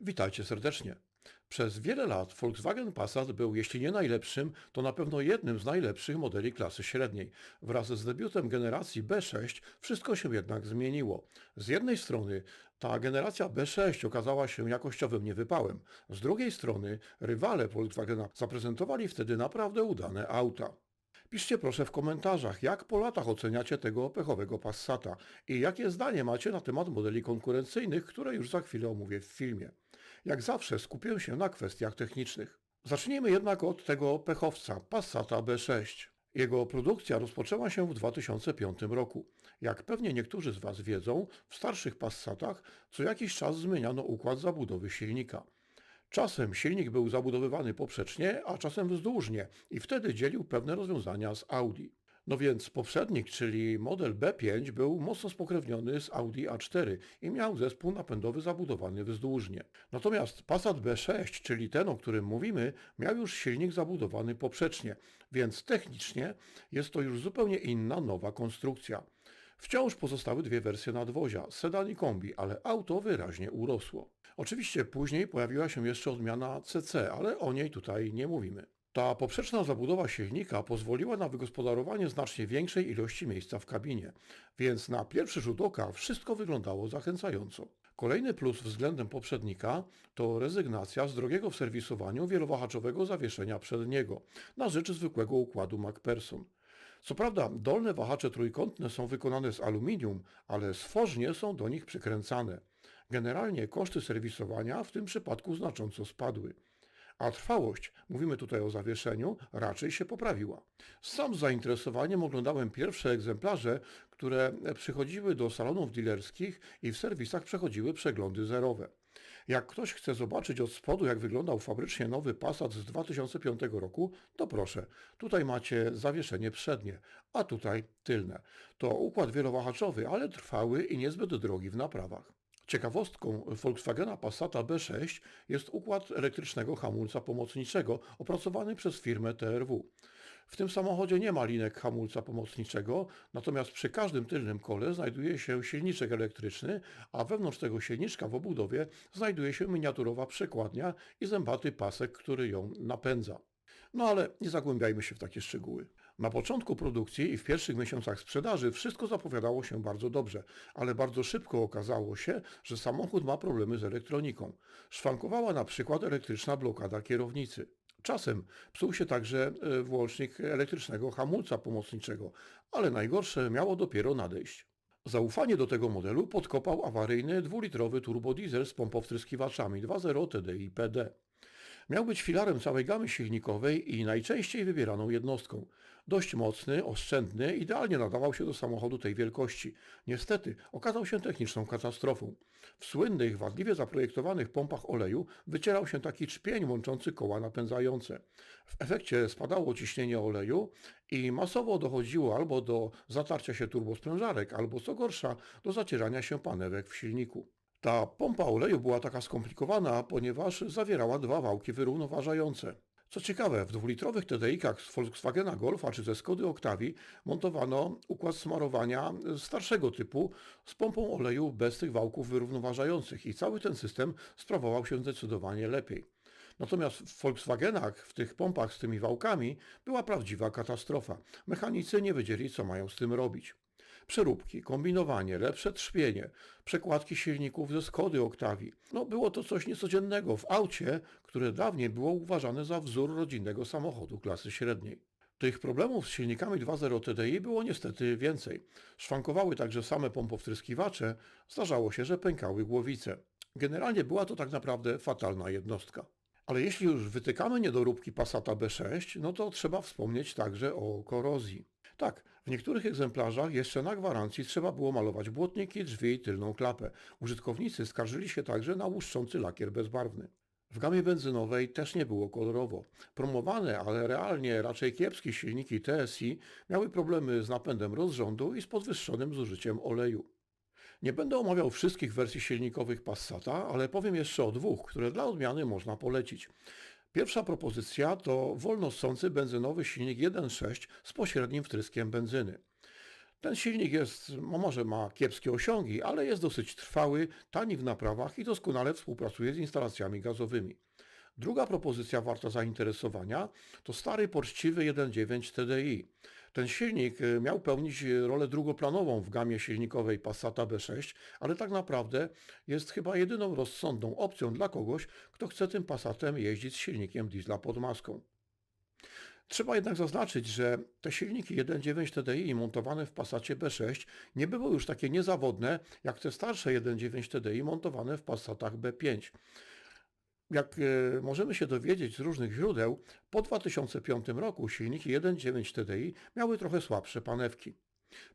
Witajcie serdecznie. Przez wiele lat Volkswagen Passat był, jeśli nie najlepszym, to na pewno jednym z najlepszych modeli klasy średniej. Wraz z debiutem generacji B6 wszystko się jednak zmieniło. Z jednej strony ta generacja B6 okazała się jakościowym niewypałem, z drugiej strony rywale Volkswagena zaprezentowali wtedy naprawdę udane auta. Piszcie proszę w komentarzach, jak po latach oceniacie tego pechowego Passata i jakie zdanie macie na temat modeli konkurencyjnych, które już za chwilę omówię w filmie. Jak zawsze skupię się na kwestiach technicznych. Zacznijmy jednak od tego pechowca, Passata B6. Jego produkcja rozpoczęła się w 2005 roku. Jak pewnie niektórzy z Was wiedzą, w starszych Passatach co jakiś czas zmieniano układ zabudowy silnika. Czasem silnik był zabudowywany poprzecznie, a czasem wzdłużnie i wtedy dzielił pewne rozwiązania z Audi. No więc poprzednik, czyli model B5 był mocno spokrewniony z Audi A4 i miał zespół napędowy zabudowany wzdłużnie. Natomiast Passat B6, czyli ten, o którym mówimy, miał już silnik zabudowany poprzecznie, więc technicznie jest to już zupełnie inna, nowa konstrukcja. Wciąż pozostały dwie wersje nadwozia, sedan i kombi, ale auto wyraźnie urosło. Oczywiście później pojawiła się jeszcze odmiana CC, ale o niej tutaj nie mówimy. Ta poprzeczna zabudowa silnika pozwoliła na wygospodarowanie znacznie większej ilości miejsca w kabinie, więc na pierwszy rzut oka wszystko wyglądało zachęcająco. Kolejny plus względem poprzednika to rezygnacja z drogiego w serwisowaniu wielowahaczowego zawieszenia przedniego na rzecz zwykłego układu MacPherson. Co prawda dolne wahacze trójkątne są wykonane z aluminium, ale sfożnie są do nich przykręcane. Generalnie koszty serwisowania w tym przypadku znacząco spadły. A trwałość, mówimy tutaj o zawieszeniu, raczej się poprawiła. Sam z zainteresowaniem oglądałem pierwsze egzemplarze, które przychodziły do salonów dealerskich i w serwisach przechodziły przeglądy zerowe. Jak ktoś chce zobaczyć od spodu, jak wyglądał fabrycznie nowy Passat z 2005 roku, to proszę, tutaj macie zawieszenie przednie, a tutaj tylne. To układ wielowahaczowy, ale trwały i niezbyt drogi w naprawach. Ciekawostką Volkswagena Passata B6 jest układ elektrycznego hamulca pomocniczego opracowany przez firmę TRW. W tym samochodzie nie ma linek hamulca pomocniczego, natomiast przy każdym tylnym kole znajduje się silniczek elektryczny, a wewnątrz tego silniczka w obudowie znajduje się miniaturowa przekładnia i zębaty pasek, który ją napędza. No ale nie zagłębiajmy się w takie szczegóły. Na początku produkcji i w pierwszych miesiącach sprzedaży wszystko zapowiadało się bardzo dobrze, ale bardzo szybko okazało się, że samochód ma problemy z elektroniką. Szwankowała na przykład elektryczna blokada kierownicy. Czasem psuł się także e, włącznik elektrycznego hamulca pomocniczego, ale najgorsze miało dopiero nadejść. Zaufanie do tego modelu podkopał awaryjny dwulitrowy turbodiesel z pompą wtryskiwaczami 2.0 TDI PD. Miał być filarem całej gamy silnikowej i najczęściej wybieraną jednostką. Dość mocny, oszczędny, idealnie nadawał się do samochodu tej wielkości. Niestety okazał się techniczną katastrofą. W słynnych, wadliwie zaprojektowanych pompach oleju wycierał się taki czpień łączący koła napędzające. W efekcie spadało ciśnienie oleju i masowo dochodziło albo do zatarcia się turbosprężarek, albo co gorsza, do zacierania się panewek w silniku. Ta pompa oleju była taka skomplikowana, ponieważ zawierała dwa wałki wyrównoważające. Co ciekawe, w dwulitrowych TDI-kach z Volkswagena Golfa czy ze Skody Octavii montowano układ smarowania starszego typu z pompą oleju bez tych wałków wyrównoważających i cały ten system sprawował się zdecydowanie lepiej. Natomiast w Volkswagenach, w tych pompach z tymi wałkami, była prawdziwa katastrofa. Mechanicy nie wiedzieli, co mają z tym robić. Przeróbki, kombinowanie, lepsze trzpienie, przekładki silników ze Skody Octavii. No było to coś niecodziennego w aucie, które dawniej było uważane za wzór rodzinnego samochodu klasy średniej. Tych problemów z silnikami 2.0 TDI było niestety więcej. Szwankowały także same pompowtryskiwacze, zdarzało się, że pękały głowice. Generalnie była to tak naprawdę fatalna jednostka. Ale jeśli już wytykamy niedoróbki Passata B6, no to trzeba wspomnieć także o korozji. Tak, w niektórych egzemplarzach jeszcze na gwarancji trzeba było malować błotniki, drzwi i tylną klapę. Użytkownicy skarżyli się także na łuszczący lakier bezbarwny. W gamie benzynowej też nie było kolorowo. Promowane, ale realnie raczej kiepskie silniki TSI miały problemy z napędem rozrządu i z podwyższonym zużyciem oleju. Nie będę omawiał wszystkich wersji silnikowych Passata, ale powiem jeszcze o dwóch, które dla odmiany można polecić. Pierwsza propozycja to wolno ssący benzynowy silnik 1.6 z pośrednim wtryskiem benzyny. Ten silnik jest, no może ma kiepskie osiągi, ale jest dosyć trwały, tani w naprawach i doskonale współpracuje z instalacjami gazowymi. Druga propozycja warta zainteresowania to stary poczciwy 1.9 TDI. Ten silnik y, miał pełnić y, rolę drugoplanową w gamie silnikowej Passata B6, ale tak naprawdę jest chyba jedyną rozsądną opcją dla kogoś, kto chce tym Passatem jeździć z silnikiem diesla pod maską. Trzeba jednak zaznaczyć, że te silniki 1.9 TDI montowane w Passacie B6 nie były już takie niezawodne jak te starsze 1.9 TDI montowane w Passatach B5. Jak e, możemy się dowiedzieć z różnych źródeł, po 2005 roku silniki 1.9 TDI miały trochę słabsze panewki.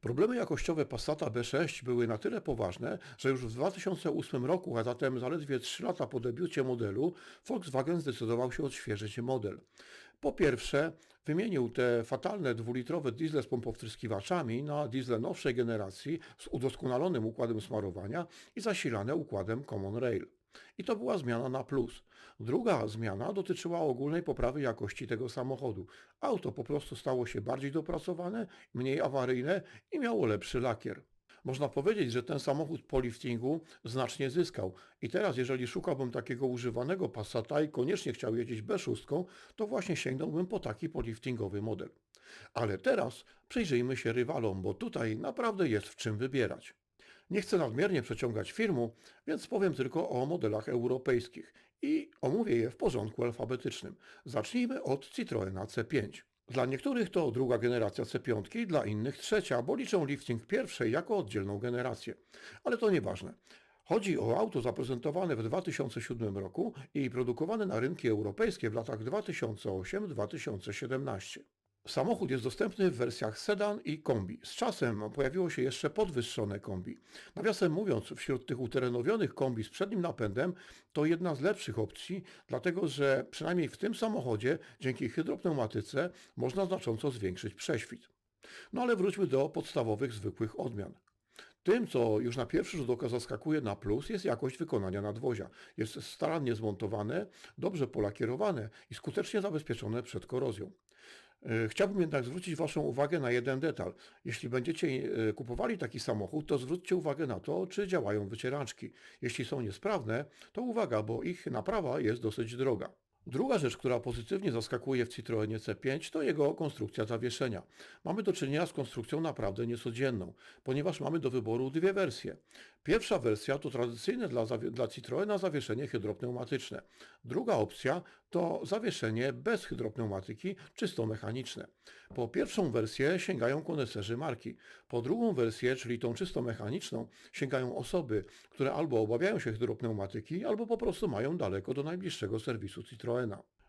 Problemy jakościowe Passata B6 były na tyle poważne, że już w 2008 roku, a zatem zaledwie 3 lata po debiucie modelu, Volkswagen zdecydował się odświeżyć model. Po pierwsze, wymienił te fatalne dwulitrowe diesle z pompowtryskiwaczami na diesle nowszej generacji z udoskonalonym układem smarowania i zasilane układem Common Rail. I to była zmiana na plus. Druga zmiana dotyczyła ogólnej poprawy jakości tego samochodu. Auto po prostu stało się bardziej dopracowane, mniej awaryjne i miało lepszy lakier. Można powiedzieć, że ten samochód po liftingu znacznie zyskał. I teraz, jeżeli szukałbym takiego używanego Passata i koniecznie chciał jeździć B6, to właśnie sięgnąłbym po taki poliftingowy model. Ale teraz przyjrzyjmy się rywalom, bo tutaj naprawdę jest w czym wybierać. Nie chcę nadmiernie przeciągać filmu, więc powiem tylko o modelach europejskich i omówię je w porządku alfabetycznym. Zacznijmy od Citroena C5. Dla niektórych to druga generacja C5, dla innych trzecia, bo liczą lifting pierwszej jako oddzielną generację. Ale to nieważne. Chodzi o auto zaprezentowane w 2007 roku i produkowane na rynki europejskie w latach 2008-2017. Samochód jest dostępny w wersjach sedan i kombi. Z czasem pojawiło się jeszcze podwyższone kombi. Nawiasem mówiąc, wśród tych uterenowionych kombi z przednim napędem to jedna z lepszych opcji, dlatego że przynajmniej w tym samochodzie dzięki hydropneumatyce można znacząco zwiększyć prześwit. No ale wróćmy do podstawowych, zwykłych odmian. Tym, co już na pierwszy rzut oka zaskakuje na plus, jest jakość wykonania nadwozia. Jest starannie zmontowane, dobrze polakierowane i skutecznie zabezpieczone przed korozją. E, chciałbym jednak zwrócić Waszą uwagę na jeden detal. Jeśli będziecie e, kupowali taki samochód, to zwróćcie uwagę na to, czy działają wycieraczki. Jeśli są niesprawne, to uwaga, bo ich naprawa jest dosyć droga. Druga rzecz, która pozytywnie zaskakuje w Citroenie C5 to jego konstrukcja zawieszenia. Mamy do czynienia z konstrukcją naprawdę niecodzienną, ponieważ mamy do wyboru dwie wersje. Pierwsza wersja to tradycyjne dla, dla Citroena zawieszenie hydropneumatyczne. Druga opcja to zawieszenie bez hydropneumatyki, czysto mechaniczne. Po pierwszą wersję sięgają koneserzy marki. Po drugą wersję, czyli tą czysto mechaniczną, sięgają osoby, które albo obawiają się hydropneumatyki, albo po prostu mają daleko do najbliższego serwisu Citroena.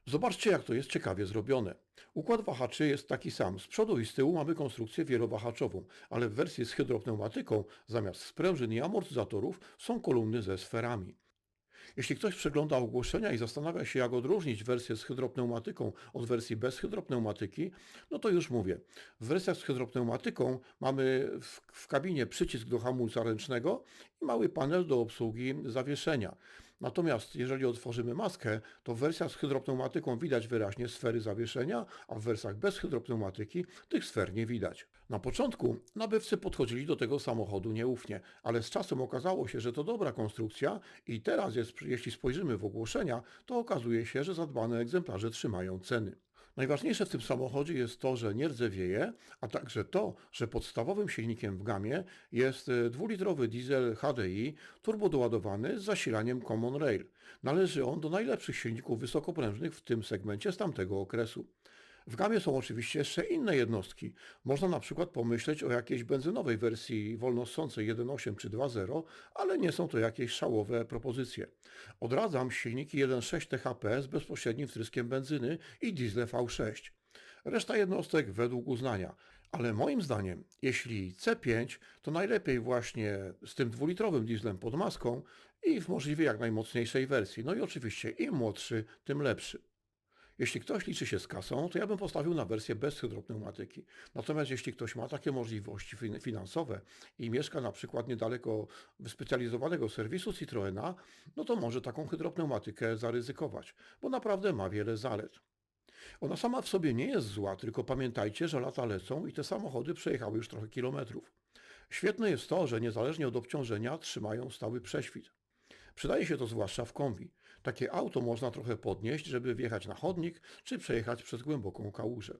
Zobaczcie, jak to jest ciekawie zrobione. Układ wahaczy jest taki sam. Z przodu i z tyłu mamy konstrukcję wielowahaczową, ale w wersji z hydropneumatyką zamiast sprężyn i amortyzatorów są kolumny ze sferami. Jeśli ktoś przegląda ogłoszenia i zastanawia się, jak odróżnić wersję z hydropneumatyką od wersji bez hydropneumatyki, no to już mówię. W wersjach z hydropneumatyką mamy w, w kabinie przycisk do hamulca ręcznego i mały panel do obsługi zawieszenia. Natomiast jeżeli otworzymy maskę, to w wersjach z hydropneumatyką widać wyraźnie sfery zawieszenia, a w wersjach bez hydropneumatyki tych sfer nie widać. Na początku nabywcy podchodzili do tego samochodu nieufnie, ale z czasem okazało się, że to dobra konstrukcja i teraz jest, jeśli spojrzymy w ogłoszenia, to okazuje się, że zadbane egzemplarze trzymają ceny. Najważniejsze w tym samochodzie jest to, że nie rdzewieje, a także to, że podstawowym silnikiem w gamie jest e, dwulitrowy diesel HDI turbodoładowany z zasilaniem Common Rail. Należy on do najlepszych silników wysokoprężnych w tym segmencie z tamtego okresu. W gamie są oczywiście jeszcze inne jednostki. Można na przykład pomyśleć o jakiejś benzynowej wersji wolnossącej 1.8 czy 2.0, ale nie są to jakieś szałowe propozycje. Odradzam silniki 1.6 THP z bezpośrednim wtryskiem benzyny i diesle V6. Reszta jednostek według uznania. Ale moim zdaniem, jeśli C5, to najlepiej właśnie z tym dwulitrowym dieslem pod maską i w możliwie jak najmocniejszej wersji. No i oczywiście im młodszy, tym lepszy. Jeśli ktoś liczy się z kasą, to ja bym postawił na wersję bez hydropneumatyki. Natomiast jeśli ktoś ma takie możliwości finansowe i mieszka na przykład niedaleko wyspecjalizowanego serwisu Citroena, no to może taką hydropneumatykę zaryzykować, bo naprawdę ma wiele zalet. Ona sama w sobie nie jest zła, tylko pamiętajcie, że lata lecą i te samochody przejechały już trochę kilometrów. Świetne jest to, że niezależnie od obciążenia trzymają stały prześwit. Przydaje się to zwłaszcza w kombi. Takie auto można trochę podnieść, żeby wjechać na chodnik czy przejechać przez głęboką kałużę.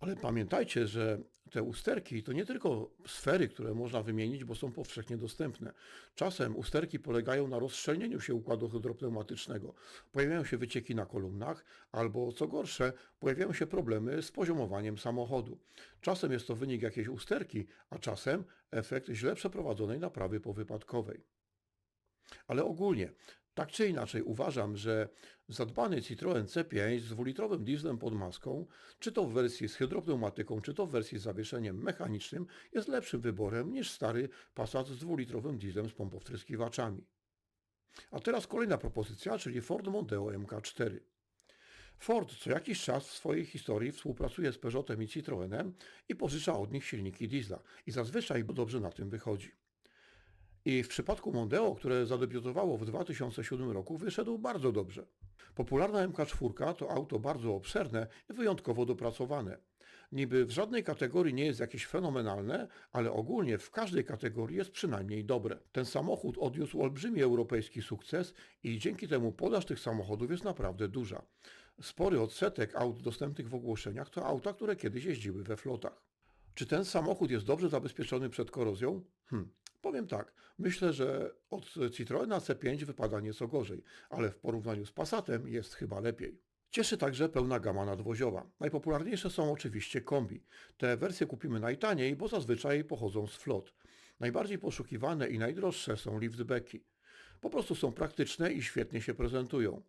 Ale pamiętajcie, że te usterki to nie tylko sfery, które można wymienić, bo są powszechnie dostępne. Czasem usterki polegają na rozszczelnieniu się układu hydropneumatycznego. Pojawiają się wycieki na kolumnach, albo co gorsze, pojawiają się problemy z poziomowaniem samochodu. Czasem jest to wynik jakiejś usterki, a czasem efekt źle przeprowadzonej naprawy powypadkowej. Ale ogólnie, tak czy inaczej uważam, że zadbany Citroën C5 z dwulitrowym dieslem pod maską, czy to w wersji z hydropneumatyką, czy to w wersji z zawieszeniem mechanicznym, jest lepszym wyborem niż stary Passat z dwulitrowym dieslem z pompowtryskiwaczami. A teraz kolejna propozycja, czyli Ford Mondeo MK4. Ford co jakiś czas w swojej historii współpracuje z Peugeotem i Citroenem i pożycza od nich silniki diesla. I zazwyczaj dobrze na tym wychodzi. I w przypadku Mondeo, które zadebiutowało w 2007 roku, wyszedł bardzo dobrze. Popularna MK4 to auto bardzo obszerne i wyjątkowo dopracowane. Niby w żadnej kategorii nie jest jakieś fenomenalne, ale ogólnie w każdej kategorii jest przynajmniej dobre. Ten samochód odniósł olbrzymi europejski sukces i dzięki temu podaż tych samochodów jest naprawdę duża. Spory odsetek aut dostępnych w ogłoszeniach to auta, które kiedyś jeździły we flotach. Czy ten samochód jest dobrze zabezpieczony przed korozją? Hm, Powiem tak, myślę, że od Citroena C5 wypada nieco gorzej, ale w porównaniu z Passatem jest chyba lepiej. Cieszy także pełna gama nadwoziowa. Najpopularniejsze są oczywiście kombi. Te wersje kupimy najtaniej, bo zazwyczaj pochodzą z flot. Najbardziej poszukiwane i najdroższe są liftbacki. Po prostu są praktyczne i świetnie się prezentują.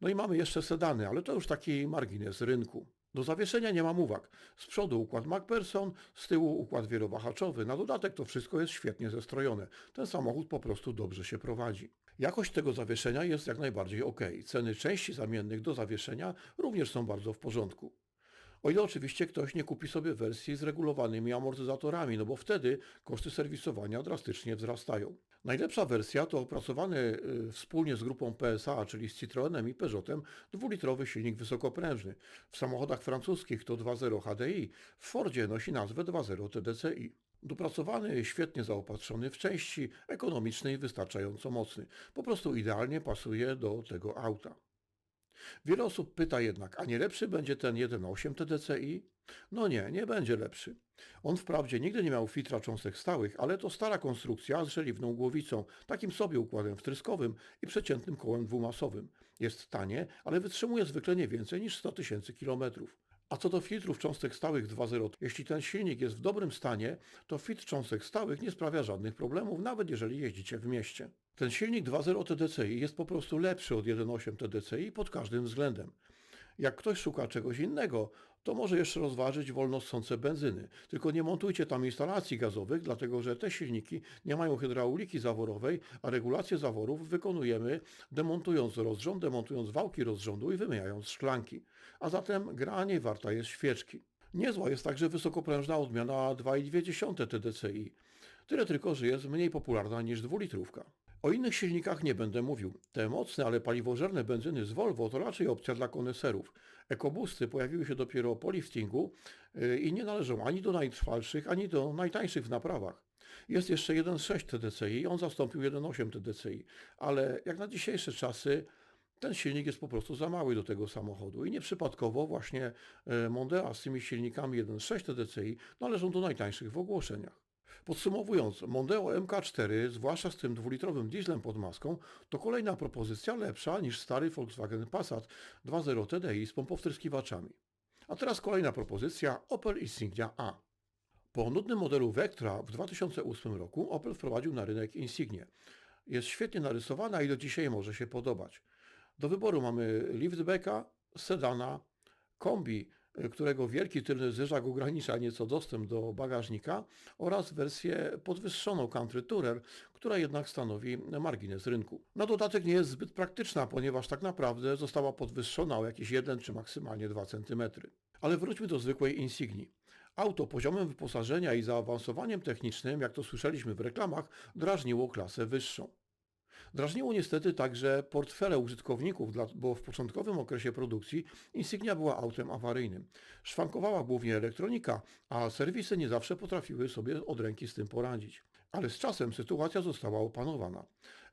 No i mamy jeszcze sedany, ale to już taki margines rynku. Do zawieszenia nie mam uwag. Z przodu układ MacPherson, z tyłu układ wielowahaczowy. Na dodatek to wszystko jest świetnie zestrojone. Ten samochód po prostu dobrze się prowadzi. Jakość tego zawieszenia jest jak najbardziej ok. Ceny części zamiennych do zawieszenia również są bardzo w porządku. O ile oczywiście ktoś nie kupi sobie wersji z regulowanymi amortyzatorami, no bo wtedy koszty serwisowania drastycznie wzrastają. Najlepsza wersja to opracowany y, wspólnie z grupą PSA, czyli z Citroenem i Peugeotem, dwulitrowy silnik wysokoprężny. W samochodach francuskich to 2.0 HDI, w Fordzie nosi nazwę 2.0 TDCi. Dopracowany, świetnie zaopatrzony w części, ekonomiczny i wystarczająco mocny. Po prostu idealnie pasuje do tego auta. Wiele osób pyta jednak, a nie lepszy będzie ten 1.8 TDCi? No nie, nie będzie lepszy. On wprawdzie nigdy nie miał filtra cząstek stałych, ale to stara konstrukcja z żeliwną głowicą, takim sobie układem wtryskowym i przeciętnym kołem dwumasowym. Jest tanie, ale wytrzymuje zwykle nie więcej niż 100 tysięcy kilometrów. A co do filtrów cząstek stałych 2.0, jeśli ten silnik jest w dobrym stanie, to filtr cząstek stałych nie sprawia żadnych problemów, nawet jeżeli jeździcie w mieście. Ten silnik 2.0 TDCi jest po prostu lepszy od 1.8 TDCi pod każdym względem. Jak ktoś szuka czegoś innego, to może jeszcze rozważyć wolno ssące benzyny. Tylko nie montujcie tam instalacji gazowych, dlatego że te silniki nie mają hydrauliki zaworowej, a regulację zaworów wykonujemy demontując rozrząd, demontując wałki rozrządu i wymieniając szklanki. A zatem gra nie warta jest świeczki. Niezła jest także wysokoprężna odmiana 2,2 TDCi. Tyle tylko, że jest mniej popularna niż dwulitrówka. O innych silnikach nie będę mówił. Te mocne, ale paliwożerne benzyny z Volvo to raczej opcja dla koneserów. Ekobusty pojawiły się dopiero po liftingu y, i nie należą ani do najtrwalszych, ani do najtańszych w naprawach. Jest jeszcze 1.6 TDCi, on zastąpił 1.8 TDCi, ale jak na dzisiejsze czasy ten silnik jest po prostu za mały do tego samochodu i nieprzypadkowo właśnie y, Mondea z tymi silnikami 1.6 TDCi należą do najtańszych w ogłoszeniach. Podsumowując, Mondeo MK4, zwłaszcza z tym dwulitrowym dieslem pod maską, to kolejna propozycja lepsza niż stary Volkswagen Passat 2.0 TDI z pompowtryskiwaczami. A teraz kolejna propozycja Opel Insignia A. Po nudnym modelu Vectra w 2008 roku Opel wprowadził na rynek Insignię. Jest świetnie narysowana i do dzisiaj może się podobać. Do wyboru mamy liftbacka, sedana, kombi którego wielki tylny zderzak ogranicza nieco dostęp do bagażnika oraz wersję podwyższoną Country Tourer, która jednak stanowi margines rynku. Na dodatek nie jest zbyt praktyczna, ponieważ tak naprawdę została podwyższona o jakieś 1 czy maksymalnie 2 cm. Ale wróćmy do zwykłej Insignii. Auto poziomem wyposażenia i zaawansowaniem technicznym, jak to słyszeliśmy w reklamach, drażniło klasę wyższą. Drażniło niestety także portfele użytkowników, bo w początkowym okresie produkcji Insignia była autem awaryjnym. Szwankowała głównie elektronika, a serwisy nie zawsze potrafiły sobie od ręki z tym poradzić. Ale z czasem sytuacja została opanowana.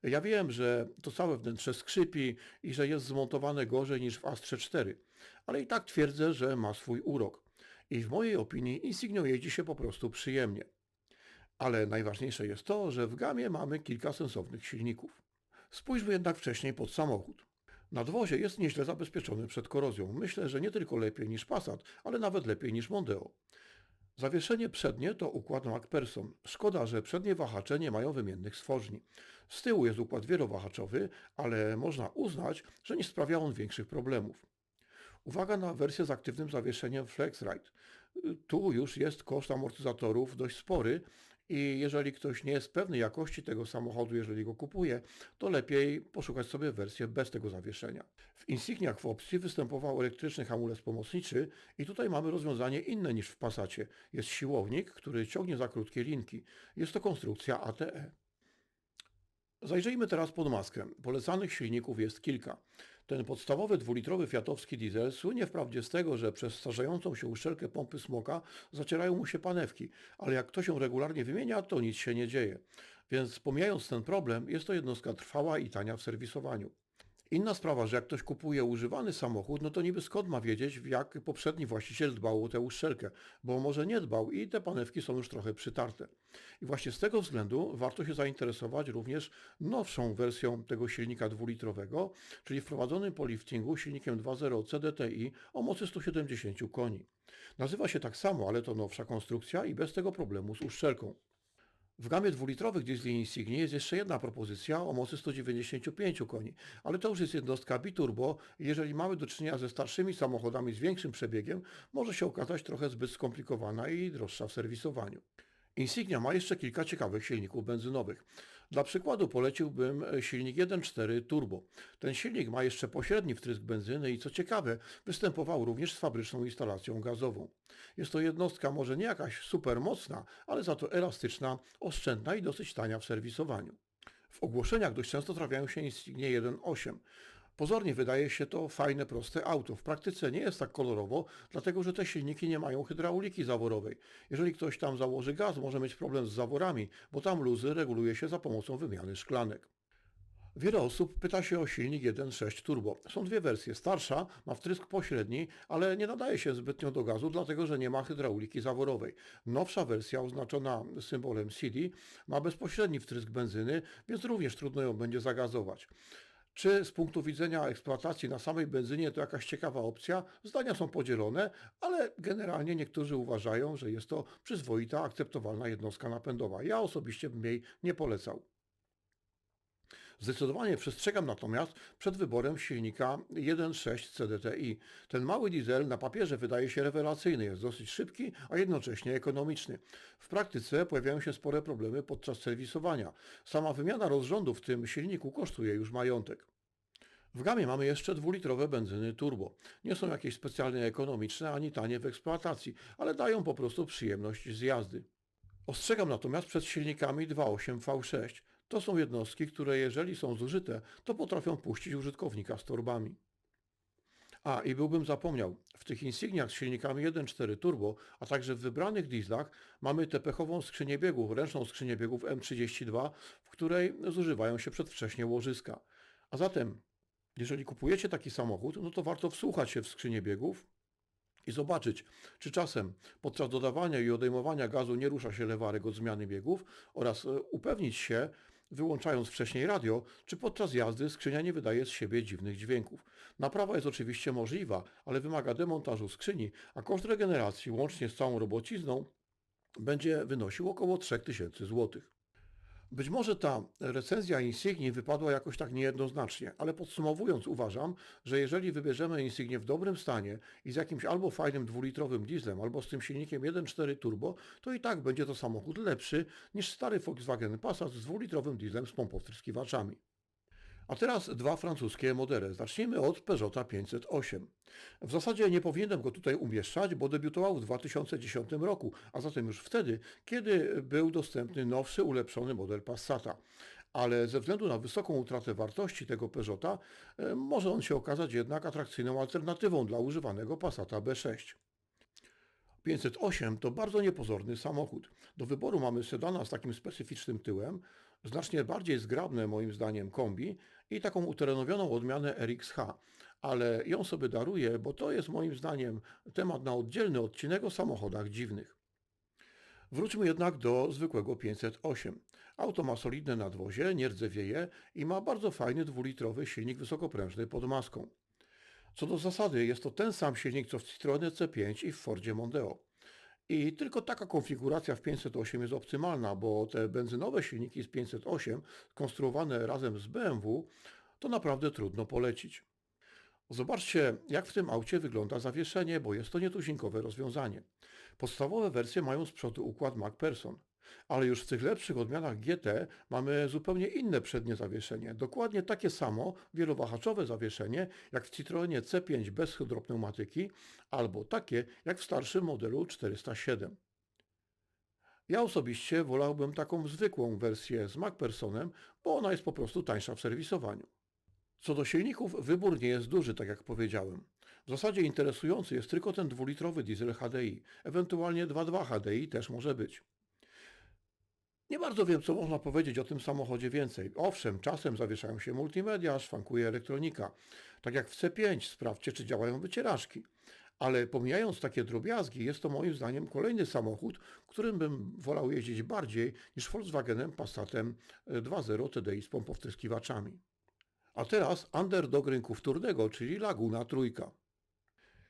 Ja wiem, że to całe wnętrze skrzypi i że jest zmontowane gorzej niż w Astrze 4, ale i tak twierdzę, że ma swój urok. I w mojej opinii Insignią jeździ się po prostu przyjemnie. Ale najważniejsze jest to, że w gamie mamy kilka sensownych silników. Spójrzmy jednak wcześniej pod samochód. Nadwozie jest nieźle zabezpieczony przed korozją. Myślę, że nie tylko lepiej niż Passat, ale nawet lepiej niż Mondeo. Zawieszenie przednie to układ MacPherson. Szkoda, że przednie wahacze nie mają wymiennych stworzni. Z tyłu jest układ wielowahaczowy, ale można uznać, że nie sprawia on większych problemów. Uwaga na wersję z aktywnym zawieszeniem FlexRide. Tu już jest koszt amortyzatorów dość spory i jeżeli ktoś nie jest pewny jakości tego samochodu, jeżeli go kupuje, to lepiej poszukać sobie wersję bez tego zawieszenia. W Insigniach w opcji występował elektryczny hamulec pomocniczy i tutaj mamy rozwiązanie inne niż w Passacie. Jest siłownik, który ciągnie za krótkie linki. Jest to konstrukcja ATE. Zajrzyjmy teraz pod maskę. Polecanych silników jest kilka. Ten podstawowy dwulitrowy fiatowski diesel słynie wprawdzie z tego, że przez starzejącą się uszczelkę pompy smoka zacierają mu się panewki, ale jak to się regularnie wymienia, to nic się nie dzieje. Więc pomijając ten problem, jest to jednostka trwała i tania w serwisowaniu. Inna sprawa, że jak ktoś kupuje używany samochód, no to niby skąd ma wiedzieć, jak poprzedni właściciel dbał o tę uszczelkę, bo może nie dbał i te panewki są już trochę przytarte. I właśnie z tego względu warto się zainteresować również nowszą wersją tego silnika dwulitrowego, czyli wprowadzonym po liftingu silnikiem 2.0 CDTI o mocy 170 koni. Nazywa się tak samo, ale to nowsza konstrukcja i bez tego problemu z uszczelką. W gamie dwulitrowych diesli Insigni jest jeszcze jedna propozycja o mocy 195 koni, ale to już jest jednostka biturbo i jeżeli mamy do czynienia ze starszymi samochodami z większym przebiegiem, może się okazać trochę zbyt skomplikowana i droższa w serwisowaniu. Insignia ma jeszcze kilka ciekawych silników benzynowych. Dla przykładu poleciłbym silnik 1.4 turbo. Ten silnik ma jeszcze pośredni wtrysk benzyny i co ciekawe, występował również z fabryczną instalacją gazową. Jest to jednostka może nie jakaś super mocna, ale za to elastyczna, oszczędna i dosyć tania w serwisowaniu. W ogłoszeniach dość często trafiają się Insignie 1.8. Pozornie wydaje się to fajne, proste auto. W praktyce nie jest tak kolorowo, dlatego że te silniki nie mają hydrauliki zaworowej. Jeżeli ktoś tam założy gaz, może mieć problem z zaworami, bo tam luzy reguluje się za pomocą wymiany szklanek. Wiele osób pyta się o silnik 1.6 turbo. Są dwie wersje. Starsza ma wtrysk pośredni, ale nie nadaje się zbytnio do gazu, dlatego że nie ma hydrauliki zaworowej. Nowsza wersja oznaczona symbolem CD ma bezpośredni wtrysk benzyny, więc również trudno ją będzie zagazować. Czy z punktu widzenia eksploatacji na samej benzynie to jakaś ciekawa opcja? Zdania są podzielone, ale generalnie niektórzy uważają, że jest to przyzwoita, akceptowalna jednostka napędowa. Ja osobiście bym jej nie polecał. Zdecydowanie przestrzegam natomiast przed wyborem silnika 1.6 CDTI. Ten mały diesel na papierze wydaje się rewelacyjny, jest dosyć szybki, a jednocześnie ekonomiczny. W praktyce pojawiają się spore problemy podczas serwisowania. Sama wymiana rozrządu w tym silniku kosztuje już majątek. W gamie mamy jeszcze dwulitrowe benzyny turbo. Nie są jakieś specjalnie ekonomiczne ani tanie w eksploatacji, ale dają po prostu przyjemność z jazdy. Ostrzegam natomiast przed silnikami 2.8 V6. To są jednostki, które jeżeli są zużyte, to potrafią puścić użytkownika z torbami. A i byłbym zapomniał, w tych Insigniach z silnikami 1.4 turbo, a także w wybranych dieslach mamy tę pechową skrzynię biegów, ręczną skrzynię biegów M32, w której zużywają się przedwcześnie łożyska. A zatem, jeżeli kupujecie taki samochód, no to warto wsłuchać się w skrzynię biegów i zobaczyć, czy czasem podczas dodawania i odejmowania gazu nie rusza się lewarek od zmiany biegów oraz e, upewnić się, wyłączając wcześniej radio, czy podczas jazdy skrzynia nie wydaje z siebie dziwnych dźwięków. Naprawa jest oczywiście możliwa, ale wymaga demontażu skrzyni, a koszt regeneracji łącznie z całą robocizną będzie wynosił około 3000 zł. Być może ta recenzja Insigni wypadła jakoś tak niejednoznacznie, ale podsumowując uważam, że jeżeli wybierzemy Insignię w dobrym stanie i z jakimś albo fajnym dwulitrowym dieslem, albo z tym silnikiem 1.4 turbo, to i tak będzie to samochód lepszy niż stary Volkswagen Passat z dwulitrowym dieslem z pompą wtryskiwaczami. A teraz dwa francuskie modele. Zacznijmy od Peugeota 508. W zasadzie nie powinienem go tutaj umieszczać, bo debiutował w 2010 roku, a zatem już wtedy, kiedy był dostępny nowszy, ulepszony model Passata. ale ze względu na wysoką utratę wartości tego Peugeota e, może on się okazać jednak atrakcyjną alternatywą dla używanego Passata B6. 508 to bardzo niepozorny samochód. Do wyboru mamy sedana z takim specyficznym tyłem, znacznie bardziej zgrabne moim zdaniem kombi i taką uterenowioną odmianę RXH, ale ją sobie daruję, bo to jest moim zdaniem temat na oddzielny odcinek o samochodach dziwnych. Wróćmy jednak do zwykłego 508. Auto ma solidne nadwozie, nie rdzewieje i ma bardzo fajny dwulitrowy silnik wysokoprężny pod maską. Co do zasady jest to ten sam silnik co w Citroenie C5 i w Fordzie Mondeo. I tylko taka konfiguracja w 508 jest optymalna, bo te benzynowe silniki z 508 skonstruowane razem z BMW to naprawdę trudno polecić. Zobaczcie, jak w tym aucie wygląda zawieszenie, bo jest to nietuzinkowe rozwiązanie. Podstawowe wersje mają z przodu układ MacPherson, ale już w tych lepszych odmianach GT mamy zupełnie inne przednie zawieszenie. Dokładnie takie samo wielowahaczowe zawieszenie jak w Citroenie C5 bez hydropneumatyki albo takie jak w starszym modelu 407. Ja osobiście wolałbym taką zwykłą wersję z MacPhersonem, bo ona jest po prostu tańsza w serwisowaniu. Co do silników, wybór nie jest duży, tak jak powiedziałem. W zasadzie interesujący jest tylko ten dwulitrowy diesel HDI, ewentualnie 2.2 HDI też może być. Nie bardzo wiem, co można powiedzieć o tym samochodzie więcej. Owszem, czasem zawieszają się multimedia, szwankuje elektronika. Tak jak w C5, sprawdźcie, czy działają wycieraczki. Ale pomijając takie drobiazgi, jest to moim zdaniem kolejny samochód, którym bym wolał jeździć bardziej niż Volkswagenem Passatem 2.0 TDI z pompowtryskiwaczami. A teraz underdog rynku wtórnego, czyli Laguna Trójka.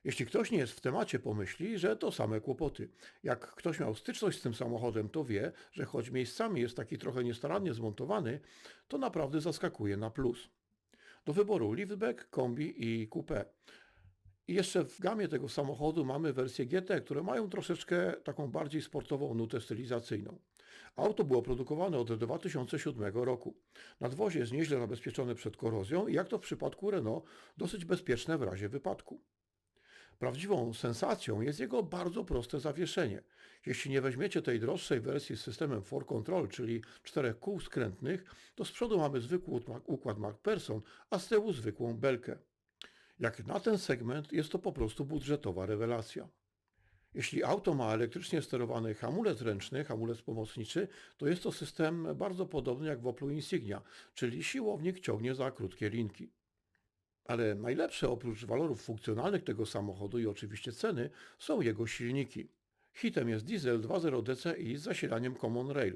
Jeśli ktoś nie jest w temacie, pomyśli, że to same kłopoty. Jak ktoś miał styczność z tym samochodem, to wie, że choć miejscami jest taki trochę niestarannie zmontowany, to naprawdę zaskakuje na plus. Do wyboru liftback, kombi i coupé. I jeszcze w gamie tego samochodu mamy wersje GT, które mają troszeczkę taką bardziej sportową nutę stylizacyjną. Auto było produkowane od 2007 roku. Nadwozie jest nieźle zabezpieczone przed korozją i jak to w przypadku Renault, dosyć bezpieczne w razie wypadku. Prawdziwą sensacją jest jego bardzo proste zawieszenie. Jeśli nie weźmiecie tej droższej wersji z systemem 4Control, czyli czterech kół skrętnych, to z przodu mamy zwykły układ MacPherson, a z tyłu zwykłą belkę. Jak na ten segment jest to po prostu budżetowa rewelacja. Jeśli auto ma elektrycznie sterowany hamulec ręczny, hamulec pomocniczy, to jest to system bardzo podobny jak w Oplu Insignia, czyli siłownik ciągnie za krótkie linki. Ale najlepsze oprócz walorów funkcjonalnych tego samochodu i oczywiście ceny są jego silniki. Hitem jest diesel 2.0 DCI z zasilaniem Common Rail.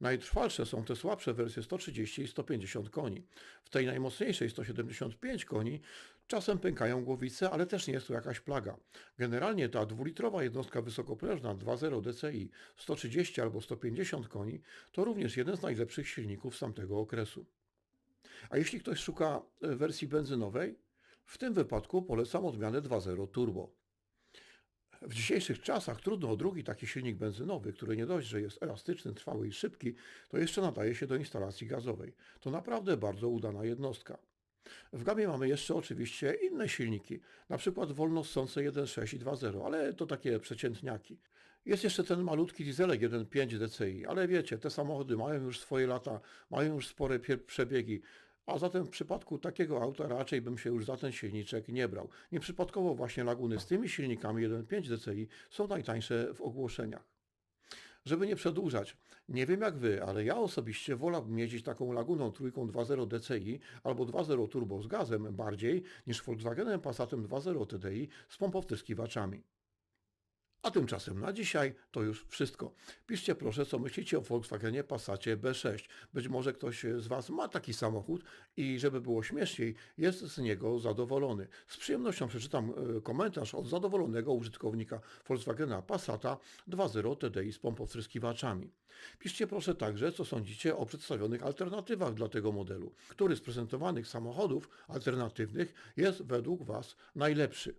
Najtrwalsze są te słabsze wersje 130 i 150 koni. W tej najmocniejszej 175 koni czasem pękają głowice, ale też nie jest to jakaś plaga. Generalnie ta dwulitrowa jednostka wysokoprężna 2.0 DCI 130 albo 150 koni to również jeden z najlepszych silników z tamtego okresu. A jeśli ktoś szuka e, wersji benzynowej, w tym wypadku polecam odmianę 2.0 Turbo. W dzisiejszych czasach trudno o drugi taki silnik benzynowy, który nie dość, że jest elastyczny, trwały i szybki, to jeszcze nadaje się do instalacji gazowej. To naprawdę bardzo udana jednostka. W gamie mamy jeszcze oczywiście inne silniki, na przykład wolno ssące 1.6 i 2.0, ale to takie przeciętniaki. Jest jeszcze ten malutki dieselek 1.5 DCI, ale wiecie, te samochody mają już swoje lata, mają już spore przebiegi, a zatem w przypadku takiego auta raczej bym się już za ten silniczek nie brał. Nieprzypadkowo właśnie Laguny z tymi silnikami 1.5 DCI są najtańsze w ogłoszeniach. Żeby nie przedłużać, nie wiem jak wy, ale ja osobiście wolałbym jeździć taką Laguną trójką 2.0 DCI albo 2.0 turbo z gazem bardziej niż Volkswagenem Passatem 2.0 TDI z pompowtryskiwaczami. A tymczasem na dzisiaj to już wszystko. Piszcie proszę, co myślicie o Volkswagenie Passacie B6. Być może ktoś z Was ma taki samochód i żeby było śmieszniej, jest z niego zadowolony. Z przyjemnością przeczytam e, komentarz od zadowolonego użytkownika Volkswagena Passata 2.0 TDI z pompowtryskiwaczami. Piszcie proszę także, co sądzicie o przedstawionych alternatywach dla tego modelu. Który z prezentowanych samochodów alternatywnych jest według Was najlepszy?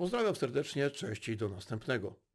Pozdrawiam serdecznie, cześć i do następnego.